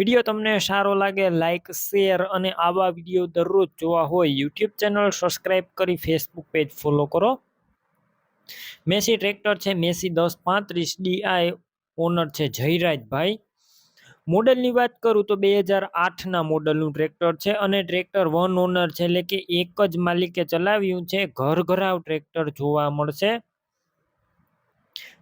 Video તમને સારો લાગે લાઇક શેર અને આવા વીડિયો દરરોજ જોવા હોય યુટ્યુબ ચેનલ સબસ્ક્રાઈબ કરી ફેસબુક પેજ ફોલો કરો. મેસી ટ્રેક્ટર છે, મેસી દસ પાંત્રીસ ડીઆઈ ઓનર છે, જયરાજભાઈ. મોડલની વાત કરું તો બે હજાર આઠના મોડલનું ટ્રેક્ટર છે અને ટ્રેક્ટર વન ઓનર છે, એટલે કે એક જ માલિકે ચલાવ્યું છે ઘર ઘરાવ ટ્રેક્ટર જોવા મળશે.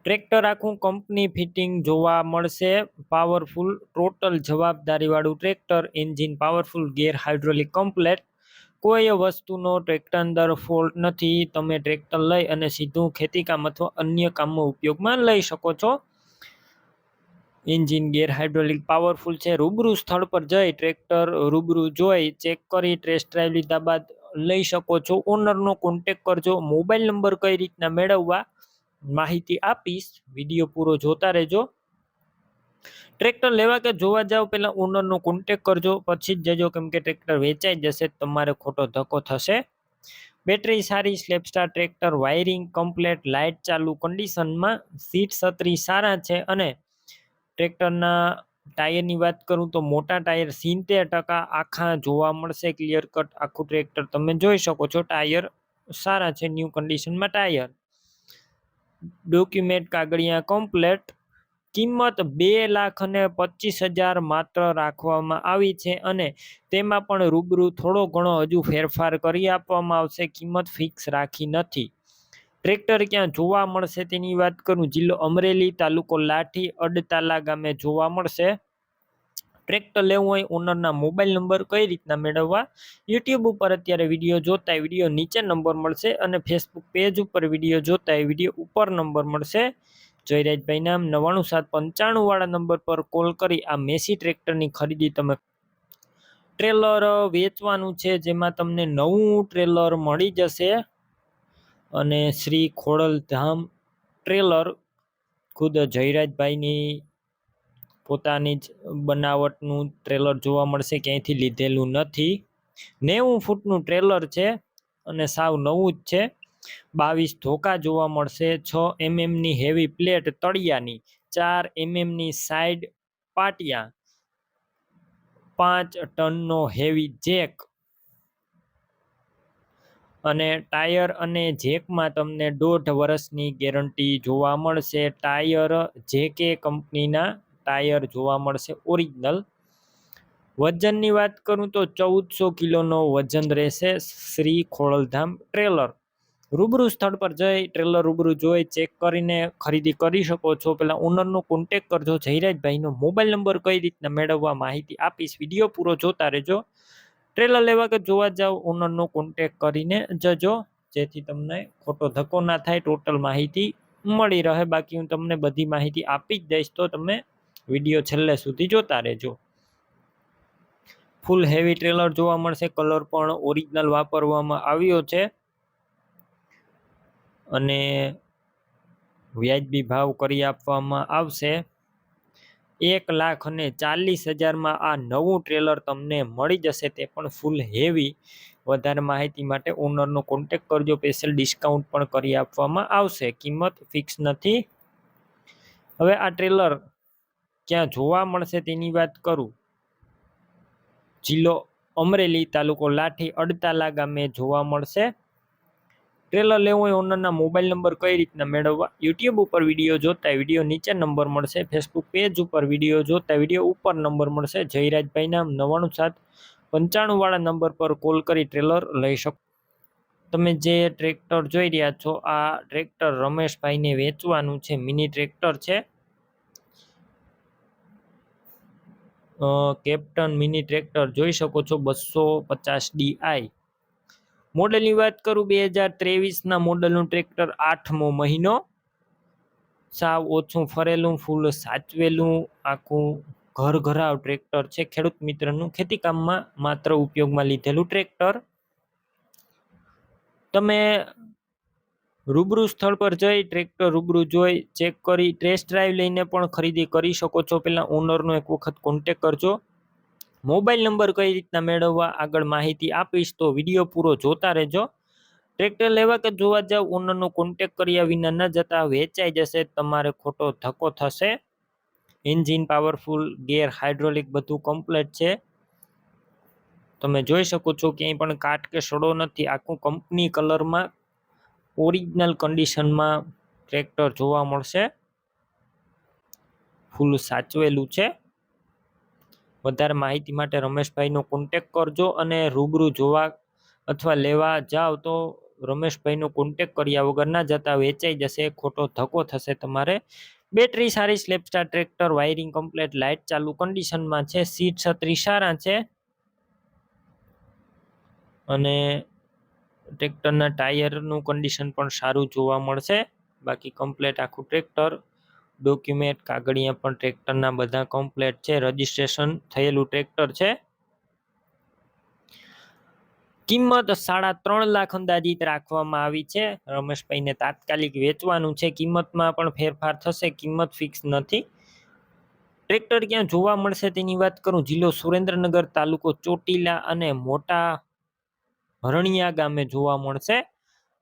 ટ્રેક્ટર આખું કંપની ફિટિંગ જોવા મળશે. Powerful, total જવાબદારીવાળું tractor, engine powerful, gear hydraulic complete. કોઈ વસ્તુનો ટ્રેક્ટર અંદર ફોલ્ટ નથી. તમે ટ્રેક્ટર લઈ અને સીધું ખેતીકામ અથવા અન્ય કામમાં ઉપયોગમાં લઈ શકો છો. એન્જિન ગેર હાઇડ્રોલિક પાવરફુલ છે. રૂબરૂ સ્થળ પર જઈ ટ્રેક્ટર રૂબરૂ જોઈ, ચેક કરી, ટેસ્ટ ડ્રાઈવ લીધા બાદ લઈ શકો છો. ઓનરનો કોન્ટેક કરજો. મોબાઈલ નંબર કઈ રીતના મેળવવા માહિતી આપીશ. વીડિયો પૂરો જોતા રહેજો. ટ્રેક્ટર લેવા કે જોવા જાવ, પહેલાં ઓનરનો કોન્ટેક કરજો, પછી જ જજો. કેમ કે ટ્રેક્ટર વેચાઈ જશે, તમારે ખોટો ધક્કો થશે. બેટરી સારી self starter tractor wiring complete light ચાલુ કન્ડિશનમાં સીટ છત્રી સારા છે. અને ટ્રેક્ટરના ટાયરની વાત કરું તો મોટા ટાયર સિત્તેર ટકા આખા જોવા મળશે ક્લિયર કટ આખું ટ્રેક્ટર. તમે જોઈ શકો છો ટાયર સારા છે ન્યૂ કન્ડિશનમાં ટાયર ડોક્યુમેન્ટ કાગળિયા કમ્પ્લેટ કિંમત બે લાખ અને પચીસ હજાર માત્ર રાખવામાં આવી છે અને તેમાં પણ રૂબરૂ થોડો ઘણો હજુ ફેરફાર કરી આપવામાં આવશે. કિંમત ફિક્સ રાખી નથી. ટ્રેક્ટર ક્યાં જોવા મળશે તેની વાત કરું. જિલ્લો અમરેલી તાલુકો લાઠી અડતાલા ગામે જોવા મળશે. ટ્રેક્ટર લેવું હોય, ઓનરના મોબાઈલ નંબર કઈ રીતના મેળવવા? યુટ્યુબ ઉપર અત્યારે વીડિયો જોતા વીડિયો નીચે નંબર મળશે અને ફેસબુક પેજ ઉપર વીડિયો જોતા વીડિયો ઉપર નંબર મળશે. જયરાજભાઈ નામ નવાણું સાત પંચાણું વાળા નંબર પર કોલ કરી આ મેસી ટ્રેક્ટરની ખરીદી તમે ટ્રેલર વેચવાનું છે, જેમાં તમને નવું ટ્રેલર મળી જશે. અને શ્રી ખોડલધામ ટ્રેલર, ખુદ જયરાજભાઈની પોતાની જ બનાવટનું ટ્રેલર જોવા મળશે, ક્યાંયથી લીધેલું નથી. નેવું ફૂટનું ટ્રેલર છે અને સાવ નવું જ છે. બાવીસ ધોકા જોવા મળશે, છ એમએમની હેવી પ્લેટ તળિયાની, ચાર એમએમની સાઈડ પાટિયા, પાંચ ટનનો હેવી જેક અને ટાયર અને જેકમાં તમને દોઢ વર્ષની ગેરંટી જોવા મળશે. ટાયર જે કે કંપનીના ટાયર જોવા મળશે ઓરિજિનલ. વજનની વાત કરું તો ચૌદસો કિલોનો વજન રહેશે શ્રી ખોડલધામ ટ્રેલર. રૂબરૂ સ્થળ પર જઈ ટ્રેલર રૂબરૂ જોઈ, ચેક કરીને ખરીદી કરી શકો છો. પહેલાં ઓનરનો કોન્ટેક કરજો, જયરાજભાઈનો મોબાઈલ નંબર કઈ રીતના મેળવવા માહિતી આપીશ. વીડિયો પૂરો જોતા રહેજો. ટ્રેલર લેવા કે જોવા જાઓ ઓનરનો કોન્ટેક કરીને જજો. જેથી તમને ખોટો ધક્કો ના થાય ટોટલ માહિતી મળી રહે. બાકી હું તમને બધી માહિતી આપી જ દઈશ. તો તમે વીડિયો છેલ્લે સુધી જોતા રહેજો. ફૂલ હેવી ટ્રેલર જોવા મળશે. કલર પણ ઓરિજિનલ વાપરવામાં આવ્યો છે. અને વ્યાજબી ભાવ કરી આપવામાં આવશે. એક લાખ અને ચાલીસ હજારમાં આ નવું ટ્રેલર તમને મળી જશે તે પણ ફૂલ હેવી. વધારે માહિતી માટે ઓનરનો કોન્ટેક કરજો. સ્પેશિયલ ડિસ્કાઉન્ટ પણ કરી આપવામાં આવશે. કિંમત ફિક્સ નથી. હવે આ ટ્રેલર ક્યાં જોવા મળશે તેની વાત કરું? જિલ્લો અમરેલી તાલુકો લાઠી અડતાલા ગામે જોવા મળશે. ટ્રેલર લેવું હોય ઓનરના મોબાઈલ નંબર કઈ રીતના મેળવવા? યુટ્યુબ ઉપર વીડિયો જોતા વીડિયો નીચે નંબર મળશે. ફેસબુક પેજ ઉપર વીડિયો જોતા વીડિયો ઉપર નંબર મળશે. જયરાજભાઈના નવ્વાણું સાત પંચાણુંવાળા નંબર પર કોલ કરી ટ્રેલર લઈ શકો. તમે જે ટ્રેક્ટર જોઈ રહ્યા છો, આ ટ્રેક્ટર રમેશભાઈને વેચવાનું છે. મિની ટ્રેક્ટર છે. કેપ્ટન મિની ટ્રેક્ટર જોઈ શકો છો બસો પચાસ ડીઆઈ મોડલની વાત કરું બે હજાર ત્રેવીસના મોડલનું ટ્રેક્ટર આઠમો મહિનો. સાવ ઓછું ફરેલું, ફૂલ સાચવેલું, આખું ઘર ઘરાવ ટ્રેક્ટર છે. ખેડૂત મિત્રનું ખેતીકામમાં માત્ર ઉપયોગમાં લીધેલું ટ્રેક્ટર. તમે રૂબરૂ સ્થળ પર જઈ ટ્રેક્ટર રૂબરૂ જોઈ, ચેક કરી ટેસ્ટ ડ્રાઈવ લઈને પણ ખરીદી કરી શકો છો. પહેલાં ઓનરનો એક વખત કોન્ટેક કરજો. મોબાઈલ નંબર કઈ રીતના મેળવવા આગળ માહિતી આપીશ તો વીડિયો પૂરો જોતા રહેજો. ટ્રેક્ટર લેવા કે જોવા જાવ ઓનરનો કોન્ટેક કર્યા વિના ન જતા, વેચાઈ જશે, તમારે ખોટો ધક્કો થશે. એન્જિન પાવરફુલ ગેર હાઇડ્રોલિક બધું કમ્પ્લેટ છે. તમે જોઈ શકો છો, ક્યાંય પણ કાટ કે સડો નથી. આખું કંપની કલરમાં ઓરિજિનલ કન્ડિશનમાં ટ્રેક્ટર જોવા મળશે. ફૂલ સાચવેલું છે. વધારે માહિતી માટે રમેશભાઈનો કોન્ટેક કરજો અને રૂબરૂ જોવા અથવા લેવા જાઓ તો રમેશભાઈનો કોન્ટેક કર્યા વગર ના જતા વેચાઈ જશે, ખોટો ધક્કો થશે તમારે. બેટરી સારી self starter tractor wiring complete light ચાલુ કન્ડિશનમાં છે, સીટ છત્રી સારા છે. અને ટ્રેક્ટરના ટાયરનું કન્ડિશન પણ સારું જોવા મળશે. બાકી કમ્પ્લેટ આખું ટ્રેક્ટર ડોક્યુમેન્ટ કાગળિયા પણ ટ્રેક્ટરના બધા કમ્પ્લેટ છે. રજીસ્ટ્રેશન થયેલું ટ્રેક્ટર છે. કિંમત સાડા ત્રણ લાખ અંદાજિત રાખવામાં આવી છે. રમેશભાઈને તાત્કાલિક વેચવાનું છે. કિંમતમાં પણ ફેરફાર થશે. કિંમત ફિક્સ નથી. ટ્રેક્ટર ક્યાં જોવા મળશે તેની વાત કરું. જિલ્લો સુરેન્દ્રનગર તાલુકો ચોટીલા અને મોટા હરણિયા ગામે જોવા મળશે.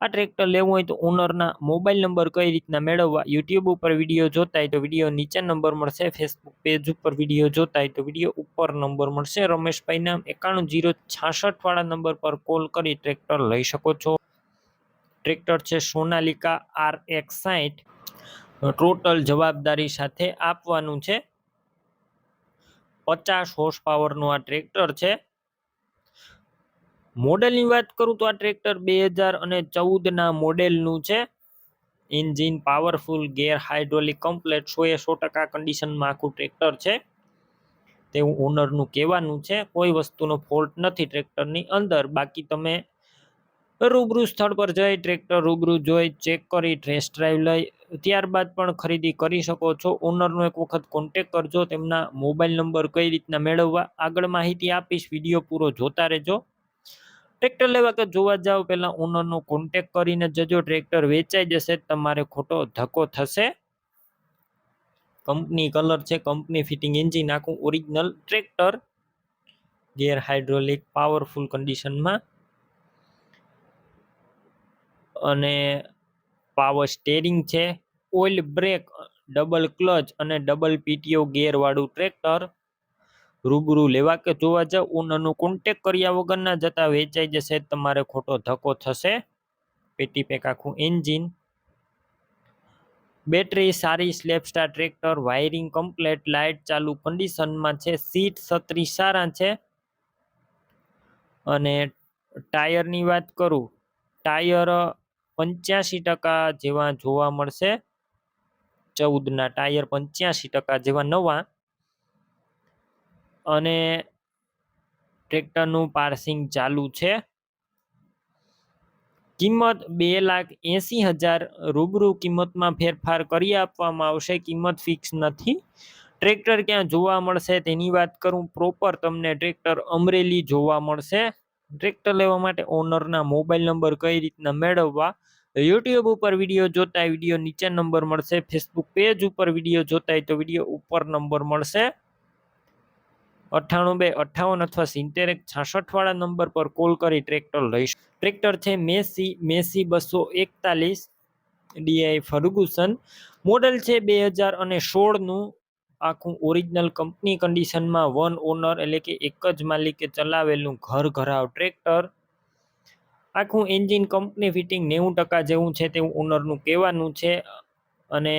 આ ટ્રેક્ટર લેવું હોય તો ઓનરના મોબાઈલ નંબર કઈ રીતના મેળવવા યુટ્યુબ ઉપર વીડિયો જોતા હોય તો વીડિયો નીચે નંબર મળશે ફેસબુક પેજ ઉપર વીડિયો જોતા હોય તો વીડિયો ઉપર નંબર મળશે. રમેશભાઈના એકાણું જીરો છાસઠ વાળા નંબર પર કોલ કરી ટ્રેક્ટર લઈ શકો છો. ટ્રેક્ટર છે સોનાલિકા આર એક્સ સાઠ ટોટલ જવાબદારી સાથે આપવાનું છે. પચાસ હોર્સ પાવરનું આ ટ્રેક્ટર છે. મોડેલની વાત કરું તો આ ટ્રેક્ટર બે હજાર અને ચૌદના મોડેલનું છે. Engine powerful, gear hydraulic, complete, સો એ સો ટકા કન્ડિશનમાં આખું ટ્રેક્ટર છે. તેવું ઓનરનું કહેવાનું છે. કોઈ વસ્તુનો ફોલ્ટ નથી ટ્રેક્ટરની અંદર. બાકી તમે રૂબરૂ સ્થળ પર જઈ ટ્રેક્ટર રૂબરૂ જોઈ, ચેક કરી ટ્રેસ ડ્રાઈવ લઈ, ત્યારબાદ પણ ખરીદી કરી શકો છો. ઓનરનો એક વખત કોન્ટેક કરજો. તેમના મોબાઈલ નંબર કઈ રીતના મેળવવા, આગળ માહિતી આપીશ. વીડિયો પૂરો જોતા રહેજો. ટ્રેક્ટર લેવા કે જોવા જાઓ પહેલાં ઓનરનો કોન્ટેક કરીને જજો ટ્રેક્ટર વેચાઈ જશે, તમારે ખોટો ધક્કો થશે. કંપની કલર છે કંપની ફિટિંગ એન્જિન આખું original tractor gear hydraulic powerful કન્ડિશનમાં અને પાવર સ્ટેરિંગ છે ઓઇલ બ્રેક ડબલ ક્લચ અને ડબલ પીટીઓ ગેરવાળું ટ્રેક્ટર રૂબરૂ લેવા કે જોવા જાવ ઓનરનો કોન્ટેક કર્યા વગરના જતા વેચાઈ જશે, તમારે ખોટો ધક્કો થશે. પેટી પેક આખું એન્જિન બેટરી સારી self starter tractor wiring complete light ચાલુ કન્ડિશનમાં છે સીટ છત્રી સારા છે. અને ટાયરની વાત કરું ટાયર પંચ્યાસી ટકા જેવા જોવા મળશે. ચૌદના ટાયર પંચ્યાસી ટકા જેવા નવા. અને ટ્રેક્ટરનું પાર્સિંગ ચાલુ છે. કિંમત બે લાખ એંસી હજાર રૂબરૂ કિંમતમાં ફેરફાર કરી આપવામાં આવશે. કિંમત ફિક્સ નથી. ટ્રેક્ટર ક્યાં જોવા મળશે તેની વાત કરું. પ્રોપર તમને ટ્રેક્ટર અમરેલી જોવા મળશે. ટ્રેક્ટર લેવા માટે ઓનરના મોબાઈલ નંબર કઈ રીતના મેળવવા? યુટ્યુબ ઉપર વીડિયો જોતા વીડિયો નીચે નંબર મળશે. ફેસબુક પેજ ઉપર વીડિયો જોતા તો વીડિયો ઉપર નંબર મળશે. અઠ્ઠાણું બે, અઠ્ઠાવન અથવા સિત્તેર એક છાસઠવાળા નંબર પર કોલ કરી ટ્રેક્ટર લઈશ. ટ્રેક્ટર છે મેસી મેસી બસો એકતાલીસ ડીઆઈ ફર્ગુસન. મોડલ છે બે હજાર અને સોળનું. આખું ઓરિજિનલ કંપની કન્ડિશનમાં વન ઓનર એટલે કે એક જ માલિકે ચલાવેલું ઘર ઘરાવ ટ્રેક્ટર. આખું એન્જિન કંપની ફિટિંગ નેવું ટકા જેવું છે તેવું ઓનરનું કહેવાનું છે. અને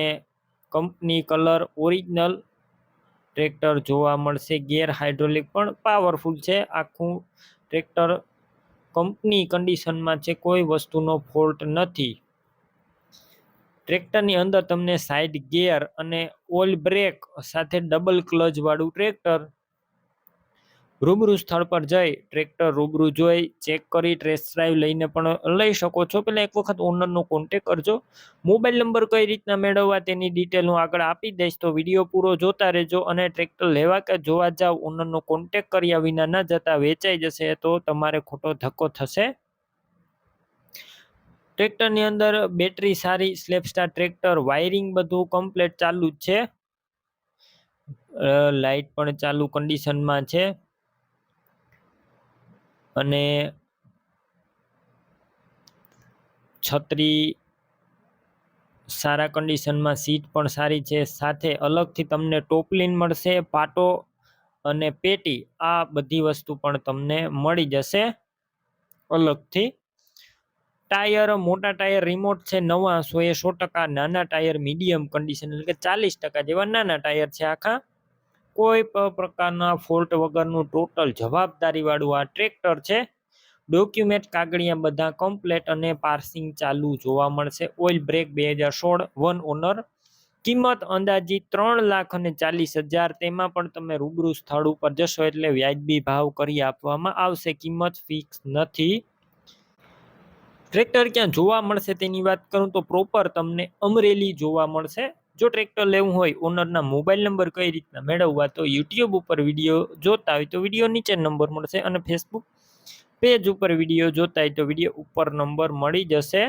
કંપની કલર ઓરિજિનલ ટ્રેક્ટર જોવા મળશે. ગેર હાઇડ્રોલિક પણ પાવરફુલ છે. આખું ટ્રેક્ટર કંપની કન્ડિશનમાં છે. કોઈ વસ્તુનો ફોલ્ટ નથી. ટ્રેક્ટરની અંદર તમને સાઇડ ગેર અને ઓઇલ બ્રેક સાથે ડબલ ક્લચ વાળું ટ્રેક્ટર રૂબરૂ સ્થળ પર જઈ ટ્રેક્ટર રૂબરૂ જોઈ, ચેક કરી ટેસ્ટ ડ્રાઈવ લઈને પણ લઈ શકો છો. પહેલાં એક વખત ઓનરનો કોન્ટેક કરજો. મોબાઈલ નંબર કઈ રીતના મેળવવા તેની ડિટેલ હું આગળ આપી દઈશ. તો વીડિયો પૂરો જોતા રહેજો અને ટ્રેક્ટર લેવા કે જોવા જાવ ઓનરનો કોન્ટેક કર્યા વિના ન જતા વેચાઈ જશે તો તમારે ખોટો ધક્કો થશે. ટ્રેક્ટરની અંદર બેટરી સારી સ્લેપસ્ટાર ટ્રેક્ટર વાયરિંગ બધું કમ્પ્લેટ ચાલુ જ છે. લાઇટ પણ ચાલુ કન્ડિશનમાં છે. અને છત્રી સારા કન્ડિશનમાં સીટ પણ સારી છે. સાથે અલગથી તમને ટોપલીન મળશે, પાટો અને પેટી, આ બધી વસ્તુ પણ તમને મળી જશે. અલગથી ટાયર, મોટા ટાયર રિમોટ છે, નવા, સો એ સો ટકા, નાના ટાયર મીડિયમ કન્ડિશન એટલે કે ચાલીસ ટકા જેવા નાના ટાયર છે આખા. કોઈ પણ પ્રકારના ફોલ્ટ વગરનું ટોટલ જવાબદારીવાળું આ ટ્રેક્ટર છે. ડોક્યુમેન્ટ કાગળિયા બધા કમ્પ્લેટ અને પાર્સિંગ ચાલુ જોવા મળશે. ઓઇલ બ્રેક બે હજાર સોળ વન ઓનર કિંમત અંદાજિત ત્રણ લાખ અને ચાલીસ હજાર. તેમાં પણ તમે રૂબરૂ સ્થળ ઉપર જશો એટલે વ્યાજબી ભાવ કરી આપવામાં આવશે. કિંમત ફિક્સ નથી. ટ્રેક્ટર ક્યાં જોવા મળશે તેની વાત કરું તો પ્રોપર તમને અમરેલી જોવા મળશે. જો ટ્રેક્ટર લેવું હોય, ઓનરના મોબાઈલ નંબર કઈ રીતના મેળવવા, તો યુટ્યુબ ઉપર વીડિયો જોતા હોય તો વીડિયો નીચે નંબર મળશે અને ફેસબુક પેજ ઉપર વીડિયો જોતા હોય તો વીડિયો ઉપર નંબર મળી જશે.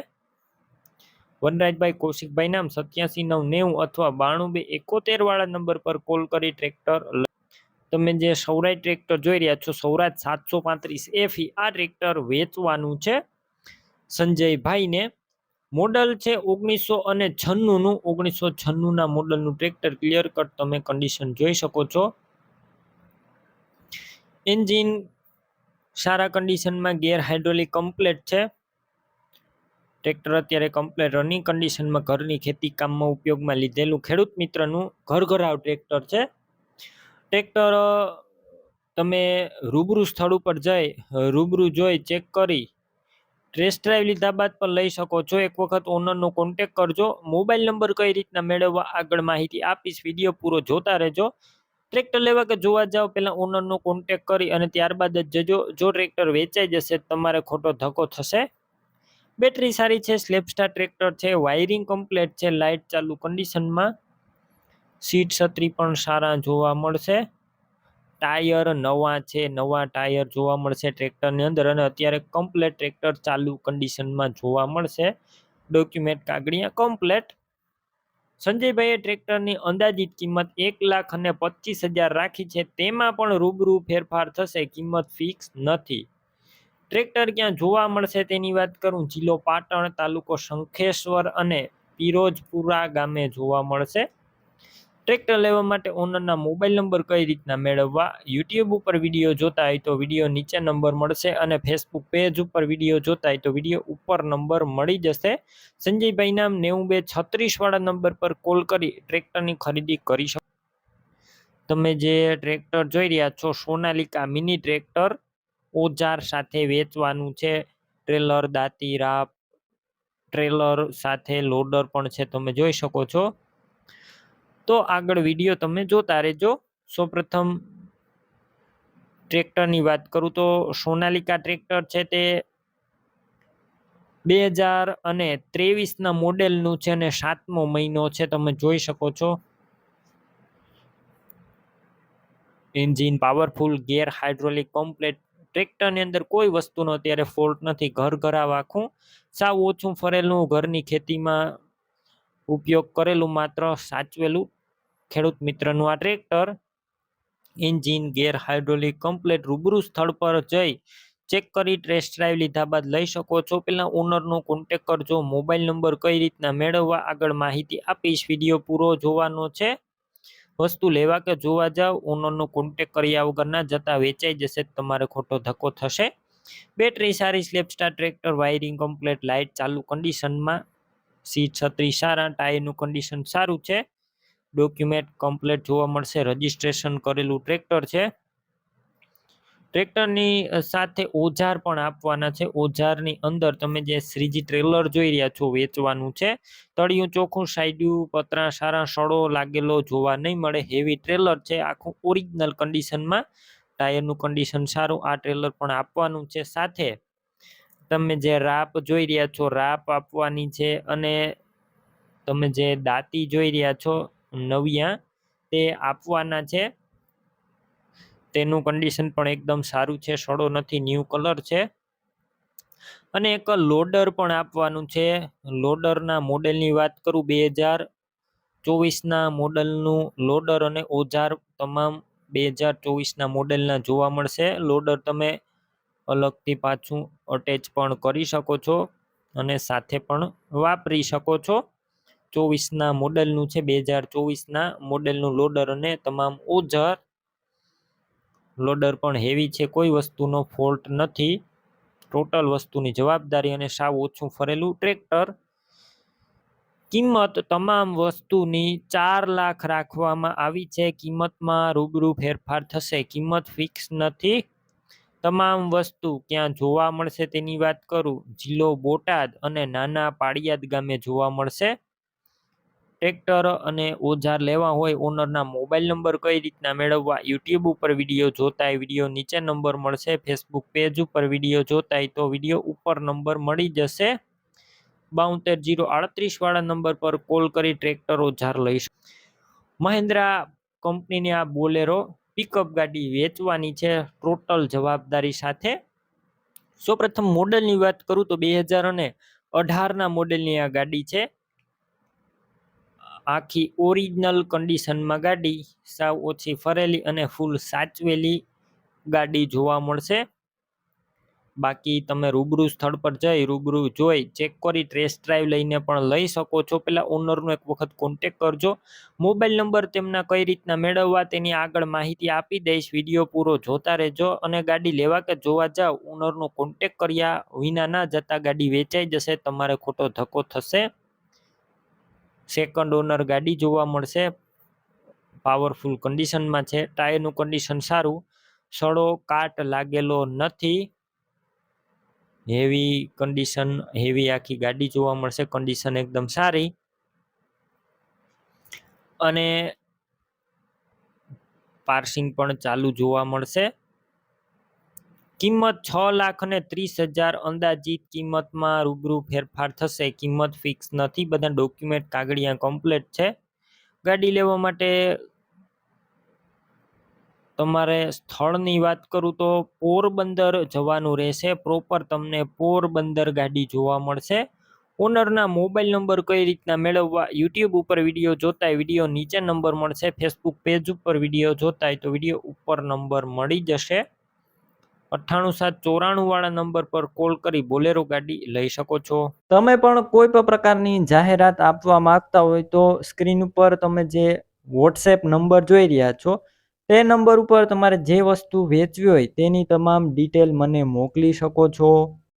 વનરાજભાઈ કૌશિકભાઈ નામ સત્યાસી નવ નેવું અથવા બાણું બે એકોતેર વાળા નંબર પર કોલ કરી ટ્રેક્ટર તમે જે સૌરાજ ટ્રેક્ટર જોઈ રહ્યા છો સૌરાજ સાતસો પાંત્રીસ એફી આ ટ્રેક્ટર વેચવાનું છે સંજયભાઈને. મોડલ છે ઓગણીસો અને છન્નુંનું. ઓગણીસો છન્નુંના મોડલનું ટ્રેક્ટર ક્લિયર કટ તમે કન્ડિશન જોઈ શકો છો. એન્જિન સારા કન્ડિશનમાં ગેર હાઇડ્રોલિક કમ્પ્લેટ છે. ટ્રેક્ટર અત્યારે કમ્પ્લેટ રનિંગ કન્ડિશનમાં ઘરની ખેતી કામમાં ઉપયોગમાં લીધેલું ખેડૂત મિત્રનું ઘર ઘરાવ ટ્રેક્ટર છે. ટ્રેક્ટર તમે રૂબરૂ સ્થળ ઉપર જઈ, રૂબરૂ જોઈ ચેક કરી ટેસ્ટ ડ્રાઈવ લીધા બાદ પણ લઈ શકો છો. એક વખત ઓનરનો કોન્ટેક કરજો. મોબાઈલ નંબર કઈ રીતના મેળવવા આગળ માહિતી આપીશ. વીડિયો પૂરો જોતા રહેજો. ટ્રેક્ટર લેવા કે જોવા જાઓ પહેલાં ઓનરનો કોન્ટેક કરી અને ત્યારબાદ જ જજો. જો ટ્રેક્ટર વેચાઈ જશે, તમારે ખોટો ધક્કો થશે. બેટરી સારી છે સ્લેપસ્ટાર ટ્રેક્ટર છે વાયરિંગ કમ્પ્લેટ છે લાઇટ ચાલુ કન્ડિશનમાં સીટ છત્રી પણ સારા જોવા મળશે. ટાયર નવા છે, નવા ટાયર જોવા મળશે ટ્રેક્ટરની અંદર અને અત્યારે કમ્પ્લેટ ટ્રેક્ટર ચાલુ કન્ડિશનમાં જોવા મળશે. ડોક્યુમેન્ટ કાગળિયા કમ્પ્લેટ સંજયભાઈએ ટ્રેક્ટરની અંદાજિત કિંમત એક લાખ અને પચીસ હજાર રાખી છે, તેમાં પણ રૂબરૂ ફેરફાર થશે, કિંમત ફિક્સ નથી. ટ્રેક્ટર ક્યાં જોવા મળશે તેની વાત કરું, જિલ્લો પાટણ તાલુકો શંખેશ્વર અને પિરોજપુરા ગામે જોવા મળશે. ટ્રેક્ટર લેવા માટે ઓનરના મોબાઈલ નંબર કઈ રીતના મેળવવા? યુટ્યુબ ઉપર વીડિયો જોતા હોય તો વીડિયો નીચે નંબર મળશે અને ફેસબુક પેજ ઉપર વીડિયો જોતા હોય તો વીડિયો ઉપર નંબર મળી જશે. સંજયભાઈ નામ નેવું બે છત્રીસ વાળા નંબર પર કોલ કરી ટ્રેક્ટરની ખરીદી કરી શકો. તમે જે ટ્રેક્ટર જોઈ રહ્યા છો, સોનાલિકા મિની ટ્રેક્ટર, ઓજાર સાથે વેચવાનું છે, ટ્રેલર દાંતી રાપ ટ્રેલર સાથે લોડર પણ છે, તમે જોઈ શકો છો. તો આગળ વીડિયો તમે જોતા રહેજો. સૌપ્રથમ ટ્રેક્ટરની વાત કરું તો સોનાલિકા ટ્રેક્ટર છે તે બે હજાર અને ત્રેવીસના મોડેલનું છે અને સાતમો મહિનો છે. તમે જોઈ શકો છો. Engine powerful, gear hydraulic, complete. ટ્રેક્ટરની અંદર કોઈ વસ્તુનો અત્યારે ફોલ્ટ નથી. ઘર ઘરાવ આખું સાવ ઓછું ફરેલું. ઘરની ખેતીમાં ઉપયોગ કરેલું માત્ર સાચવેલું. ખેડૂત મિત્રનું આ tractor engine gear hydraulic complete રૂબરૂ સ્થળ પર જઈ ચેક કરી ટેસ્ટ ડ્રાઈવ લીધા બાદ લઈ શકો છો. પહેલાં ઓનરનો કોન્ટેક કરજો. મોબાઈલ નંબર કઈ રીતના મેળવવા આગળ માહિતી આપીશ. વીડિયો પૂરો જોવાનો છે. વસ્તુ લેવા કે જોવા જાવ, ઓનરનો કોન્ટેક કર્યા વગર ના જતા વેચાઈ જશે. તમારે ખોટો ધક્કો થશે. બેટરી સારી self starter tractor, wiring complete, light, ચાલુ કન્ડિશનમાં સીટ છત્રી સારા, ટાયરનું કન્ડિશન સારું છે. ડોક્યુમેન્ટ કમ્પ્લેટ જોવા મળશે. રજીસ્ટ્રેશન કરેલું ટ્રેક્ટર છે. ટ્રેક્ટરની સાથે ઓજાર પણ આપવાના છે. ઓજારની અંદર તમે જે શ્રીજી ટ્રેલર જોઈ રહ્યા છો વેચવાનું છે. તળિયું ચોખ્ખું સાઈડ્યું પતરા, સારા સડો લાગેલો જોવા નહીં મળે. હેવી ટ્રેલર છે. આખું ઓરિજિનલ કન્ડિશનમાં. ટાયરનું કન્ડિશન સારું. આ ટ્રેલર પણ આપવાનું છે. સાથે તમે જે રાપ જોઈ રહ્યા છો, રાપ આપવાની છે અને તમે જે દાંતી જોઈ રહ્યા છો નવિયા, તે આપવાના છે. તેનું કન્ડિશન પણ એકદમ સારું છે. સડો નથી ન્યૂ કલર છે. અને એક લોડર પણ આપવાનું છે. લોડરના મોડેલની વાત કરું, બે હજાર ચોવીસના મોડલનું લોડર અને ઓજાર તમામ બે હજાર ચોવીસના મોડેલના જોવા મળશે. લોડર તમે અલગથી પાછું અટેચ પણ કરી શકો છો અને સાથે પણ વાપરી શકો છો. ચોવીસના મોડેલનું છે, બે હજાર ચોવીસના મોડેલનું લોડર અને તમામ ઓજર. લોડર પણ હેવી છે, કોઈ વસ્તુનો ફોલ્ટ નથી. ટોટલ વસ્તુની જવાબદારી અને સાવ ઓછું ફરેલું ટ્રેક્ટર કિંમત તમામ વસ્તુની ચાર લાખ રાખવામાં આવી છે, કિંમતમાં રૂબરૂ ફેરફાર થશે, કિંમત ફિક્સ નથી. તમામ વસ્તુ ક્યાં જોવા મળશે તેની વાત કરું, જિલ્લો બોટાદ અને નાના પાળિયાદ ગામે જોવા મળશે. ટ્રેક્ટર અને ઓજાર લેવા હોય, ઓનરના મોબાઈલ નંબર કઈ રીતના મેળવવા, યુટ્યુબ ઉપર વીડિયો જોતા વીડિયો નીચે નંબર મળશે, ફેસબુક પેજ ઉપર વીડિયો જોતા તો વીડિયો ઉપર નંબર મળી જશે. બાઉતેર જીરો આડત્રીસ વાળા નંબર પર કોલ કરી ટ્રેક્ટર ઓજાર લઈશ. મહિન્દ્રા કંપનીની આ બોલેરો પિકઅપ ગાડી વેચવાની છે, ટોટલ જવાબદારી સાથે. સૌપ્રથમ મોડેલની વાત કરું તો બે હજાર અને અઢારના મોડેલની આ ગાડી છે. આખી ઓરિજિનલ કન્ડિશનમાં ગાડી સાવ ઓછી ફરેલી અને ફૂલ સાચવેલી ગાડી જોવા મળશે. બાકી તમે રૂબરૂ સ્થળ પર જઈ રૂબરૂ જોઈ ચેક કરી ટેસ્ટ ડ્રાઈવ લઈને પણ લઈ શકો છો. પહેલાં ઓનરનો એક વખત કોન્ટેક કરજો. મોબાઈલ નંબર તેમના કઈ રીતના મેળવવા તેની આગળ માહિતી આપી દઈશ. વીડિયો પૂરો જોતા રહેજો અને ગાડી લેવા કે જોવા જાવ ઓનરનો કોન્ટેક કર્યા વિના ના જતા ગાડી વેચાઈ જશે, તમારે ખોટો ધક્કો થશે. સેકન્ડ ઓનર ગાડી જોવા મળશે. પાવરફુલ કન્ડિશનમાં છે. ટાયરનું કન્ડિશન સારું. સડો, કાટ લાગેલો નથી. હેવી કન્ડિશન હેવી આખી ગાડી જોવા મળશે. કન્ડિશન એકદમ સારી. અને પાર્સિંગ પણ ચાલુ જોવા મળશે. કિંમત છ લાખ અને ત્રીસ હજાર અંદાજિત કિંમતમાં રૂબરૂ ફેરફાર થશે. કિંમત ફિક્સ નથી, બધા ડોક્યુમેન્ટ કાગળિયા કમ્પ્લેટ છે. ગાડી લેવા માટે તમારે સ્થળની વાત કરું તો પોરબંદર જવાનું રહેશે. પ્રોપર તમને પોરબંદર ગાડી જોવા મળશે. ઓનરના મોબાઈલ નંબર કઈ રીતના મેળવવા યુટ્યુબ ઉપર વીડિયો જોતા વીડિયો નીચે નંબર મળશે. ફેસબુક પેજ ઉપર વીડિયો જોતા તો વીડિયો ઉપર નંબર મળી જશે. અઠ્ઠાણું સાત ચોરાણું વાળા નંબર પર કોલ કરી બોલેરો ગાડી લઈ શકો છો. તમે પણ કોઈ પણ પ્રકારની જાહેરાત આપવા માંગતા હોય તો સ્ક્રીન ઉપર તમે જે વોટ્સએપ નંબર જોઈ રહ્યા છો, તે નંબર ઉપર તમારે જે વસ્તુ વેચવી હોય તેની તમામ ડિટેલ મને મોકલી શકો છો.